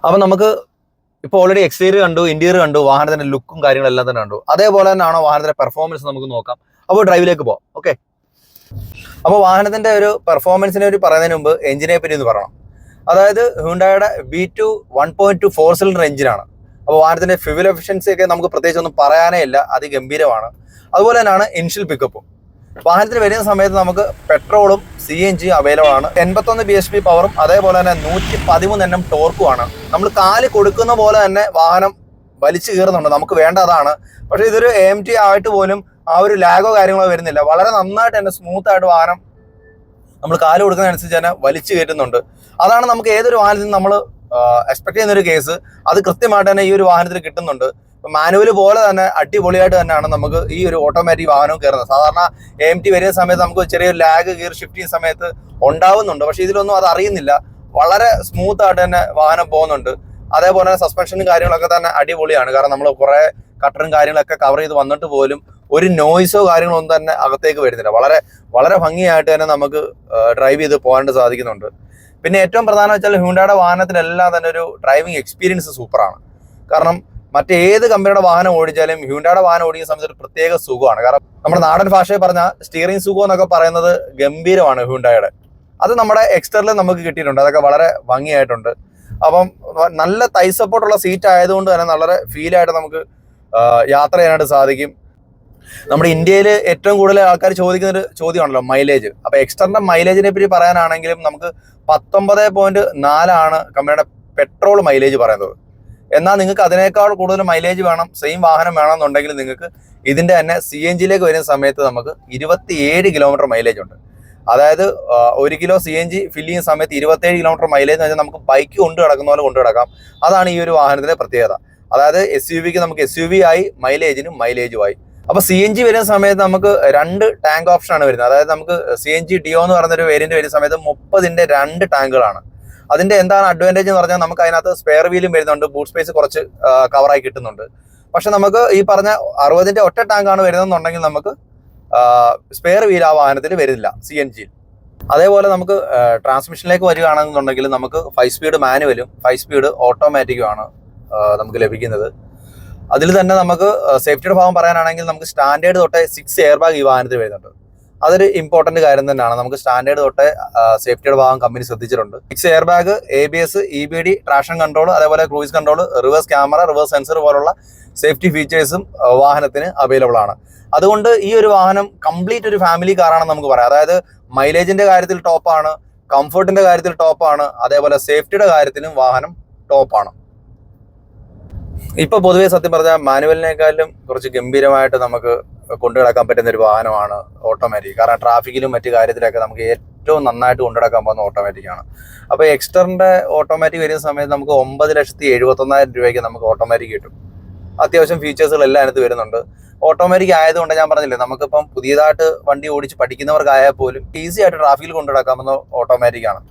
അപ്പം നമുക്ക് ഇപ്പോൾ ഓൾറെഡി എക്സ്റ്റീരിയർ കണ്ടു ഇന്റീരിയർ കണ്ടു വാഹനത്തിന്റെ ലുക്കും കാര്യങ്ങളെല്ലാം തന്നെ കണ്ടു. അതേപോലെ തന്നെയാണോ വാഹനത്തിന്റെ പെർഫോമൻസ് നമുക്ക് നോക്കാം. അപ്പോൾ ഡ്രൈവിലേക്ക് പോകാം ഓക്കെ അപ്പോൾ വാഹനത്തിന്റെ ഒരു പെർഫോമൻസിനെ ഒരു പറയുന്നതിന് മുമ്പ് എഞ്ചിനെ പറ്റി ഒന്ന് പറയണം. അതായത് ഹ്യൂണ്ടായുടെ B two one point two four cylinder എഞ്ചിനാണ് അപ്പോൾ വാഹനത്തിന്റെ ഫ്യൂവൽ എഫിഷ്യൻസി ഒക്കെ നമുക്ക് പ്രത്യേകിച്ച് ഒന്നും പറയാനേ ഇല്ല അതിഗംഭീരമാണ്. അതുപോലെ തന്നെയാണ് ഇൻഷ്യൽ പിക്കപ്പും വാഹനത്തിന് വരുന്ന സമയത്ത് നമുക്ക് പെട്രോളും സി എൻ ജി അവൈലബിൾ ആണ്. എൺപത്തൊന്ന് ബി എച്ച് പി പവറും അതേപോലെ തന്നെ നൂറ്റി പതിമൂന്ന് എണ്ണം ടോർക്കുമാണ് നമ്മൾ കാൽ കൊടുക്കുന്ന പോലെ തന്നെ വാഹനം വലിച്ചു കീറുന്നുണ്ട് നമുക്ക് വേണ്ടതാണ് പക്ഷേ ഇതൊരു എം ടി ആയിട്ട് പോലും ആ ഒരു ലാഗോ കാര്യങ്ങളോ വരുന്നില്ല. വളരെ നന്നായിട്ട് തന്നെ സ്മൂത്ത് ആയിട്ട് വാഹനം നമ്മൾ കാൽ കൊടുക്കുന്നതനുസരിച്ച് തന്നെ വലിച്ചു കയറ്റുന്നുണ്ട്. അതാണ് നമുക്ക് ഏതൊരു വാഹനത്തിൽ നമ്മൾ എക്സ്പെക്ട് ചെയ്യുന്ന ഒരു കേസ് അത് കൃത്യമായിട്ട് തന്നെ ഈ ഒരു വാഹനത്തിൽ കിട്ടുന്നുണ്ട്. മാനുവൽ പോലെ തന്നെ അടിപൊളിയായിട്ട് തന്നെയാണ് നമുക്ക് ഈ ഒരു ഓട്ടോമാറ്റിക് വാഹനവും കയറുന്നത്. സാധാരണ എം ടി വരുന്ന സമയത്ത് നമുക്ക് ചെറിയൊരു ലാഗ് ഗിയർ ഷിഫ്റ്റ് ചെയ്യുന്ന സമയത്ത് ഉണ്ടാവുന്നുണ്ട്. പക്ഷേ ഇതിലൊന്നും അത് അറിയുന്നില്ല. വളരെ സ്മൂത്ത് ആയിട്ട് തന്നെ വാഹനം പോകുന്നുണ്ട്. അതേപോലെ തന്നെ സസ്പെൻഷനും കാര്യങ്ങളൊക്കെ തന്നെ അടിപൊളിയാണ്. കാരണം നമ്മൾ കുറേ കട്ടറും കാര്യങ്ങളൊക്കെ കവർ ചെയ്ത് വന്നിട്ട് പോലും ഒരു നോയ്സോ കാര്യങ്ങളൊന്നും തന്നെ അകത്തേക്ക് വരുന്നില്ല. വളരെ വളരെ ഭംഗിയായിട്ട് തന്നെ നമുക്ക് ഡ്രൈവ് ചെയ്ത് പോകാനായിട്ട് സാധിക്കുന്നുണ്ട്. പിന്നെ ഏറ്റവും പ്രധാനം വെച്ചാൽ ഹ്യൂണ്ടയുടെ വാഹനത്തിലെല്ലാം തന്നെ ഒരു ഡ്രൈവിംഗ് എക്സ്പീരിയൻസ് സൂപ്പറാണ് കാരണം മറ്റേത് കമ്പനിയുടെ വാഹനം ഓടിച്ചാലും ഹ്യൂണ്ടയുടെ വാഹനം ഓടിക്കുന്ന സമയത്ത് ഒരു പ്രത്യേക സുഖമാണ്. കാരണം നമ്മുടെ നാടൻ ഭാഷയിൽ പറഞ്ഞ സ്റ്റിയറിംഗ് സുഖം എന്നൊക്കെ പറയുന്നത് ഗംഭീരമാണ് ഹ്യൂണ്ടയുടെ. അത് നമ്മുടെ എക്സ്റ്ററിൽ നമുക്ക് കിട്ടിയിട്ടുണ്ട്. അതൊക്കെ വളരെ ഭംഗിയായിട്ടുണ്ട്. അപ്പം നല്ല തൈ സപ്പോർട്ടുള്ള സീറ്റ് ആയതുകൊണ്ട് തന്നെ വളരെ ഫീൽ ആയിട്ട് നമുക്ക് യാത്ര ചെയ്യാനായിട്ട് സാധിക്കും. നമ്മുടെ ഇന്ത്യയിൽ ഏറ്റവും കൂടുതൽ ആൾക്കാർ ചോദിക്കുന്ന ഒരു ചോദ്യമാണല്ലോ മൈലേജ് അപ്പൊ എക്സ്റ്ററിന്റെ മൈലേജിനെ പറ്റി പറയാനാണെങ്കിലും നമുക്ക് പത്തൊമ്പത് പോയിന്റ് നാലാണ് കമ്പനിയുടെ പെട്രോൾ മൈലേജ് പറയുന്നത്. എന്നാൽ നിങ്ങൾക്ക് അതിനേക്കാൾ കൂടുതൽ മൈലേജ് വേണം സെയിം വാഹനം വേണമെന്നുണ്ടെങ്കിൽ നിങ്ങൾക്ക് ഇതിന്റെ തന്നെ സി എൻ ജിയിലേക്ക് വരുന്ന സമയത്ത് നമുക്ക് ഇരുപത്തിയേഴ് കിലോമീറ്റർ മൈലേജ് ഉണ്ട്. അതായത് ഒരു kilo C N G fill ചെയ്യുന്ന സമയത്ത് ഇരുപത്തേഴ് കിലോമീറ്റർ മൈലേജ് എന്ന് വെച്ചാൽ നമുക്ക് ബൈക്ക് കൊണ്ട് കിടക്കുന്ന പോലെ കൊണ്ട് കിടക്കാം. അതാണ് ഈ ഒരു വാഹനത്തിന്റെ പ്രത്യേകത. അതായത് എസ് യു വിക്ക് നമുക്ക് എസ് യു വി ആയി മൈലേജിനും മൈലേജുമായി അപ്പൊ സി എൻ ജി വരുന്ന സമയത്ത് നമുക്ക് രണ്ട് ടാങ്ക് ഓപ്ഷൻ ആണ് വരുന്നത്. അതായത് നമുക്ക് സി എൻ ജി ഡിയോ എന്ന് പറയുന്ന ഒരു വേരിയന്റ് വരുന്ന സമയത്ത് മുപ്പതിന്റെ രണ്ട് ടാങ്കുകളാണ് അതിന്റെ എന്താണ് അഡ്വാന്റേജ് എന്ന് പറഞ്ഞാൽ നമുക്ക് അതിനകത്ത് സ്പെയർ വീലും വരുന്നുണ്ട് ബൂട്ട് സ്പേസ് കുറച്ച് കവറായി കിട്ടുന്നുണ്ട്. പക്ഷെ നമുക്ക് ഈ പറഞ്ഞ അറുപതിന്റെ ഒറ്റ ടാങ്ക് ആണ് വരുന്നതെന്നുണ്ടെങ്കിൽ നമുക്ക് സ്പെയർ വീൽ ആ വാഹനത്തിൽ വരുന്നില്ല സി എൻ ജിയിൽ അതേപോലെ നമുക്ക് ട്രാൻസ്മിഷനിലേക്ക് വരികയാണെന്നുണ്ടെങ്കിൽ നമുക്ക് ഫൈവ് സ്പീഡ് മാനുവലും ഫൈവ് സ്പീഡ് ഓട്ടോമാറ്റിക്കുമാണ് നമുക്ക് ലഭിക്കുന്നത്. അതിൽ തന്നെ നമുക്ക് സേഫ്റ്റിയുടെ ഭാഗം പറയാനാണെങ്കിൽ നമുക്ക് സ്റ്റാൻഡേർഡ് തൊട്ടേ സിക്സ് എയർ ബാഗ് ഈ വാഹനത്തിൽ വരുന്നുണ്ട്. അതൊരു ഇമ്പോർട്ടന്റ് കാര്യം തന്നെയാണ്. നമുക്ക് സ്റ്റാൻഡേർഡ് തൊട്ട് സേഫ്റ്റിയുടെ ഭാഗം കമ്പനി ശ്രദ്ധിച്ചിട്ടുണ്ട്. Six air bag A B S E B D traction control അതേപോലെ cruise control reverse camera reverse sensor പോലുള്ള സേഫ്റ്റി ഫീച്ചേഴ്സും വാഹനത്തിന് അവൈലബിൾ ആണ്. അതുകൊണ്ട് ഈ ഒരു വാഹനം കംപ്ലീറ്റ് ഒരു ഫാമിലി കാറാണെന്ന് നമുക്ക് പറയാം. അതായത് മൈലേജിന്റെ കാര്യത്തിൽ ടോപ്പാണ് കംഫർട്ടിന്റെ കാര്യത്തിൽ ടോപ്പാണ് അതേപോലെ സേഫ്റ്റിയുടെ കാര്യത്തിലും വാഹനം ടോപ്പാണ് ഇപ്പൊ പൊതുവേ സത്യം പറഞ്ഞാൽ മാനുവലിനേക്കാളും കുറച്ച് ഗംഭീരമായിട്ട് നമുക്ക് കൊണ്ടു കിടക്കാൻ പറ്റുന്ന ഒരു വാഹനമാണ് ഓട്ടോമാറ്റിക് കാരണം ട്രാഫിക്കിലും മറ്റ് കാര്യത്തിലൊക്കെ നമുക്ക് ഏറ്റവും നന്നായിട്ട് കൊണ്ടു കിടക്കാൻ പോകുന്ന ഓട്ടോമാറ്റിക് ആണ്. അപ്പോൾ എക്സ്റ്ററിന്റെ ഓട്ടോമാറ്റിക് വരുന്ന സമയത്ത് നമുക്ക് ഒമ്പത് ലക്ഷത്തി എഴുപത്തൊന്നായിരം രൂപയ്ക്ക് നമുക്ക് ഓട്ടോമാറ്റിക് കിട്ടും. അത്യാവശ്യം ഫീച്ചേഴ്സുകൾ എല്ലാം അതിനകത്ത് വരുന്നുണ്ട്. ഓട്ടോമാറ്റിക് ആയതുകൊണ്ട് ഞാൻ പറഞ്ഞില്ലേ നമുക്കിപ്പം പുതിയതായിട്ട് വണ്ടി ഓടിച്ച് പഠിക്കുന്നവർക്കായാൽ പോലും ഈസി ആയിട്ട് ട്രാഫിക്കിൽ കൊണ്ടു നടക്കാവുന്ന ഓട്ടോമാറ്റിക് ആണ്.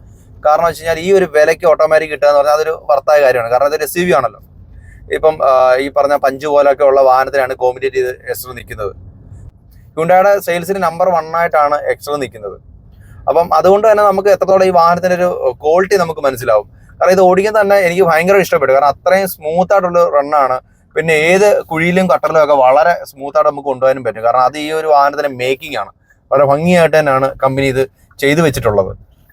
കാരണം വെച്ച് കഴിഞ്ഞാൽ ഈ ഒരു വിലയ്ക്ക് ഓട്ടോമാറ്റിക് കിട്ടുക എന്ന് പറഞ്ഞാൽ അതൊരു വർത്തായ കാര്യമാണ്. കാരണം അതൊരു എസ് ആണല്ലോ. ഇപ്പം ഈ പറഞ്ഞ പഞ്ച് പോലൊക്കെ ഉള്ള വാഹനത്തിനാണ് കോമ്പറ്റേറ്റ് ചെയ്ത് എക്സ്റ്റർ നിൽക്കുന്നത്. ഹ്യുണ്ടായുടെ സെയിൽസിന് നമ്പർ വൺ ആയിട്ടാണ് എക്സ്റ്റർ നിൽക്കുന്നത്. അപ്പം അതുകൊണ്ട് തന്നെ നമുക്ക് എത്രത്തോളം ഈ വാഹനത്തിന്റെ ഒരു ക്വാളിറ്റി നമുക്ക് മനസ്സിലാവും. കാരണം ഇത് ഓടിക്കാൻ തന്നെ എനിക്ക് ഭയങ്കര ഇഷ്ടപ്പെടും കാരണം അത്രയും സ്മൂത്ത് ആയിട്ടുള്ള റണ്ണാണ് പിന്നെ ഏത് കുഴിയിലും കട്ടറിലും ഒക്കെ വളരെ സ്മൂത്തായിട്ട് നമുക്ക് കൊണ്ടുപോകാനും പറ്റും. കാരണം അത് ഈ ഒരു വാഹനത്തിന്റെ മേക്കിംഗ് ആണ്. വളരെ ഭംഗിയായിട്ട് തന്നെയാണ് കമ്പനി ഇത് ചെയ്തു വെച്ചിട്ടുള്ളത്.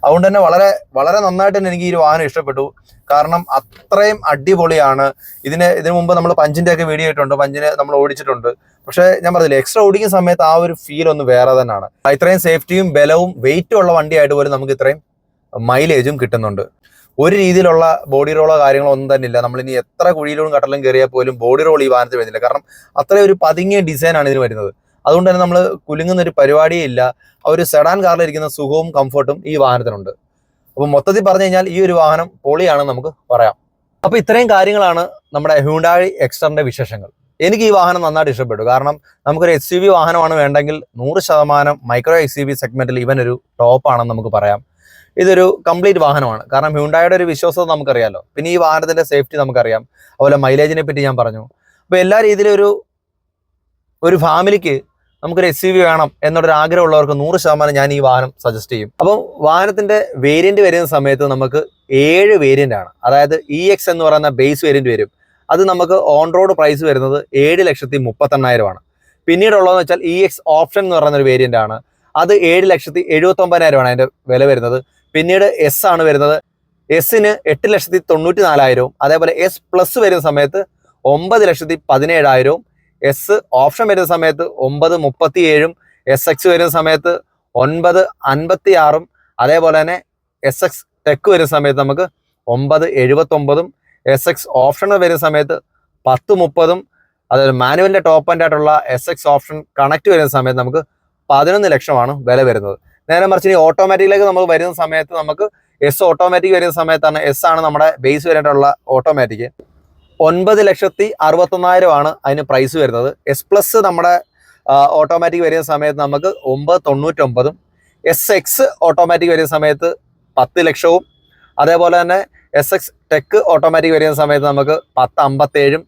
അതുകൊണ്ട് തന്നെ വളരെ വളരെ നന്നായിട്ട് തന്നെ എനിക്ക് ഈ വാഹനം ഇഷ്ടപ്പെട്ടു. കാരണം അത്രയും അടിപൊളിയാണ്. ഇതിന് ഇതിനു മുമ്പ് നമ്മൾ പഞ്ചിന്റെ ഒക്കെ വീഡിയോ ഇട്ടുണ്ട് പഞ്ചിന് നമ്മൾ ഓടിച്ചിട്ടുണ്ട്. പക്ഷേ ഞാൻ പറഞ്ഞില്ലേ എക്സ്ട്രാ ഓടിക്കുന്ന സമയത്ത് ആ ഒരു ഫീൽ ഒന്ന് വേറെ തന്നെയാണ്. ഇത്രയും സേഫ്റ്റിയും ബലവും വെയിറ്റും ഉള്ള വണ്ടിയായിട്ട് പോലും നമുക്ക് ഇത്രയും മൈലേജും കിട്ടുന്നുണ്ട്. ഒരു രീതിയിലുള്ള ബോഡി റോളോ കാര്യങ്ങളോ ഒന്നും തന്നെ ഇല്ല. നമ്മൾ ഇനി എത്ര കുഴിയിലും കട്ടലും കയറിയാൽ പോലും ബോഡി റോൾ ഈ വാഹനത്തിൽ വരുന്നില്ല. കാരണം അത്രയും ഒരു പതുങ്ങിയ ഡിസൈനാണ് ഇതിന് വരുന്നത്. അതുകൊണ്ട് തന്നെ നമ്മൾ കുലുങ്ങുന്ന ഒരു പരിപാടിയേ ഇല്ല. ആ ഒരു സെഡാൻ കാറിലിരിക്കുന്ന സുഖവും കംഫർട്ടും ഈ വാഹനത്തിനുണ്ട്. അപ്പോൾ മൊത്തത്തിൽ പറഞ്ഞു കഴിഞ്ഞാൽ ഈ ഒരു വാഹനം പൊളിയാണെന്ന് നമുക്ക് പറയാം. അപ്പോൾ ഇത്രയും കാര്യങ്ങളാണ് നമ്മുടെ ഹ്യൂണ്ടായി എക്സ്റ്ററിന്റെ വിശേഷങ്ങൾ. എനിക്ക് ഈ വാഹനം നന്നായിട്ട് ഇഷ്ടപ്പെട്ടു. കാരണം നമുക്കൊരു എസ് യു വി വാഹനമാണ് വേണ്ടെങ്കിൽ നൂറ് ശതമാനം മൈക്രോ എസ് യു വി സെഗ്മെന്റിൽ ഇവൻ ഒരു ടോപ്പാണെന്ന് നമുക്ക് പറയാം. ഇതൊരു കംപ്ലീറ്റ് വാഹനമാണ്. കാരണം ഹ്യൂണ്ടായുടെ ഒരു വിശ്വാസം നമുക്കറിയാലോ. പിന്നെ ഈ വാഹനത്തിന്റെ സേഫ്റ്റി നമുക്കറിയാം. അതുപോലെ മൈലേജിനെ പറ്റി ഞാൻ പറഞ്ഞു. അപ്പോൾ എല്ലാ രീതിയിലും ഒരു ഒരു ഫാമിലിക്ക് നമുക്കൊരു എസ് യു വി വേണം എന്നൊരു ആഗ്രഹമുള്ളവർക്ക് നൂറ് ശതമാനം ഞാൻ ഈ വാഹനം സജസ്റ്റ് ചെയ്യും. അപ്പോൾ വാഹനത്തിന്റെ വേരിയന്റ് വരുന്ന സമയത്ത് നമുക്ക് ഏഴ് വേരിയന്റ് ആണ്. അതായത് ഇ എക്സ് എന്ന് പറയുന്ന ബേസ് വേരിയന്റ് വരും. അത് നമുക്ക് ഓൺ റോഡ് പ്രൈസ് വരുന്നത് ഏഴ് ലക്ഷത്തി മുപ്പത്തെണ്ണായിരമാണ് പിന്നീടുള്ളതെന്ന് വെച്ചാൽ ഇ എക്സ് ഓപ്ഷൻ എന്ന് പറയുന്ന ഒരു വേരിയന്റ് ആണ്. അത് ഏഴ് ലക്ഷത്തി എഴുപത്തി ഒമ്പതിനായിരമാണ് അതിന്റെ വില വരുന്നത്. പിന്നീട് എസ് ആണ് വരുന്നത്. എസിന് എട്ട് ലക്ഷത്തി തൊണ്ണൂറ്റി നാലായിരവും അതേപോലെ എസ് പ്ലസ് വരുന്ന സമയത്ത് ഒമ്പത് ലക്ഷത്തി പതിനേഴായിരവും എസ് ഓപ്ഷൻ വരുന്ന സമയത്ത് ഒമ്പത് മുപ്പത്തി ഏഴും എസ് എക്സ് വരുന്ന സമയത്ത് ഒൻപത് അൻപത്തി ആറും അതേപോലെ തന്നെ എസ് എക്സ് ടെക് വരുന്ന സമയത്ത് നമുക്ക് ഒമ്പത് എഴുപത്തൊമ്പതും എസ് എക്സ് ഓപ്ഷൻ വരുന്ന സമയത്ത് പത്ത് മുപ്പതും അതായത് മാനുവലിന്റെ ടോപ്പ് ആൻഡ് ആയിട്ടുള്ള എസ് എക്സ് ഓപ്ഷൻ കണക്ട് വരുന്ന സമയത്ത് നമുക്ക് പതിനൊന്ന് ലക്ഷമാണ് വില വരുന്നത്. നേരെ മറിച്ച് ഇനി ഓട്ടോമാറ്റിക്കിലേക്ക് നമ്മൾ വരുന്ന സമയത്ത് നമുക്ക് എസ് ഓട്ടോമാറ്റിക് വരുന്ന സമയത്താണ് എസ് ആണ് നമ്മുടെ ബേസ് വരേണ്ടുള്ള ഓട്ടോമാറ്റിക് ഒൻപത് ലക്ഷത്തി അറുപത്തൊന്നായിരം ആണ് അതിന് പ്രൈസ് വരുന്നത്. എസ് പ്ലസ് നമ്മുടെ ഓട്ടോമാറ്റിക് വരുന്ന സമയത്ത് നമുക്ക് ഒമ്പത് തൊണ്ണൂറ്റൊമ്പതും എസ് എക്സ് ഓട്ടോമാറ്റിക് വരുന്ന സമയത്ത് പത്ത് ലക്ഷവും അതേപോലെ തന്നെ എസ് എക്സ് ടെക്ക് ഓട്ടോമാറ്റിക് വരുന്ന സമയത്ത് നമുക്ക് പത്ത് അമ്പത്തേഴും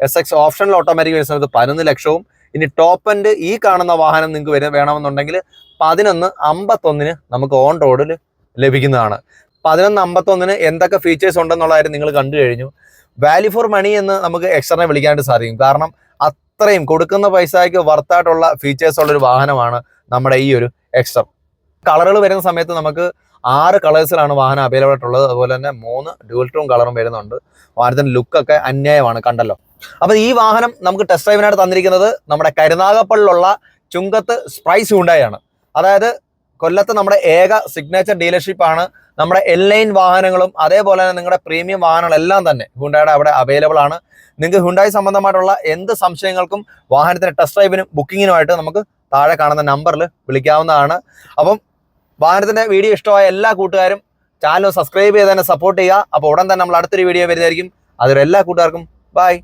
എസ് എക്സ് ഓപ്ഷണൽ ഓട്ടോമാറ്റിക് വരുന്ന സമയത്ത് പതിനൊന്ന് ലക്ഷവും ഇനി ടോപ്പ് എൻഡ് ഈ കാണുന്ന വാഹനം നിങ്ങൾക്ക് വരും വേണമെന്നുണ്ടെങ്കിൽ പതിനൊന്ന് അമ്പത്തൊന്നിന് നമുക്ക് ഓൺ റോഡിൽ ലഭിക്കുന്നതാണ്. പതിനൊന്ന് അമ്പത്തൊന്നിന് എന്തൊക്കെ ഫീച്ചേഴ്സ് ഉണ്ടെന്നുള്ള കാര്യം നിങ്ങൾ കണ്ടു കഴിഞ്ഞു. വാല്യൂ ഫോർ മണി എന്ന് നമുക്ക് എക്സ്റ്ററിനെ വിളിക്കാനായിട്ട് സാധിക്കും. കാരണം അത്രയും കൊടുക്കുന്ന പൈസയ്ക്ക് വർത്തായിട്ടുള്ള ഫീച്ചേഴ്സ് ഉള്ളൊരു വാഹനമാണ് നമ്മുടെ ഈ ഒരു എക്സ്റ്റർ കളറുകൾ വരുന്ന സമയത്ത് നമുക്ക് ആറ് കളേഴ്സിലാണ് വാഹനം അവൈലബിൾ ആയിട്ടുള്ളത്. അതുപോലെ തന്നെ മൂന്ന് ഡ്യൂൽ ടൂൺ കളറും വരുന്നുണ്ട്. വാഹനത്തിന്റെ ലുക്കൊക്കെ അന്യായമാണ് കണ്ടല്ലോ. അപ്പോൾ ഈ വാഹനം നമുക്ക് ടെസ്റ്റ് ഡ്രൈവിനായിട്ട് തന്നിരിക്കുന്നത് നമ്മുടെ കരുനാഗപ്പള്ളിലുള്ള ചുങ്കത്ത് സ്പ്രൈസ് ഹുണ്ടായാണ് അതായത് കൊല്ലത്ത് നമ്മുടെ ഏക സിഗ്നേച്ചർ ഡീലർഷിപ്പ് ആണ് എൽ ലൈൻ വാഹനങ്ങളും അതേപോലെ തന്നെ നിങ്ങളുടെ പ്രീമിയം വാഹനങ്ങളെല്ലാം തന്നെ ഹുണ്ടായുടെ അവിടെ അവൈലബിൾ ആണ്. നിങ്ങൾക്ക് ഹുണ്ടായി സംബന്ധമായിട്ടുള്ള എന്ത് സംശയങ്ങൾക്കും വാഹനത്തിന്റെ ടെസ്റ്റ് ഡ്രൈവിനും ബുക്കിങ്ങിനുമായിട്ട് നമുക്ക് താഴെ കാണുന്ന നമ്പറിൽ വിളിക്കാവുന്നതാണ്. അപ്പം വാഹനത്തിന്റെ വീഡിയോ ഇഷ്ടമായ എല്ലാ കൂട്ടുകാരും ചാനൽ സബ്സ്ക്രൈബ് ചെയ്ത് തന്നെ സപ്പോർട്ട് ചെയ്യുക. അപ്പോൾ ഉടൻ തന്നെ നമ്മൾ അടുത്തൊരു വീഡിയോ വരുന്നതായിരിക്കും. അതൊരു എല്ലാ കൂട്ടുകാർക്കും ബൈ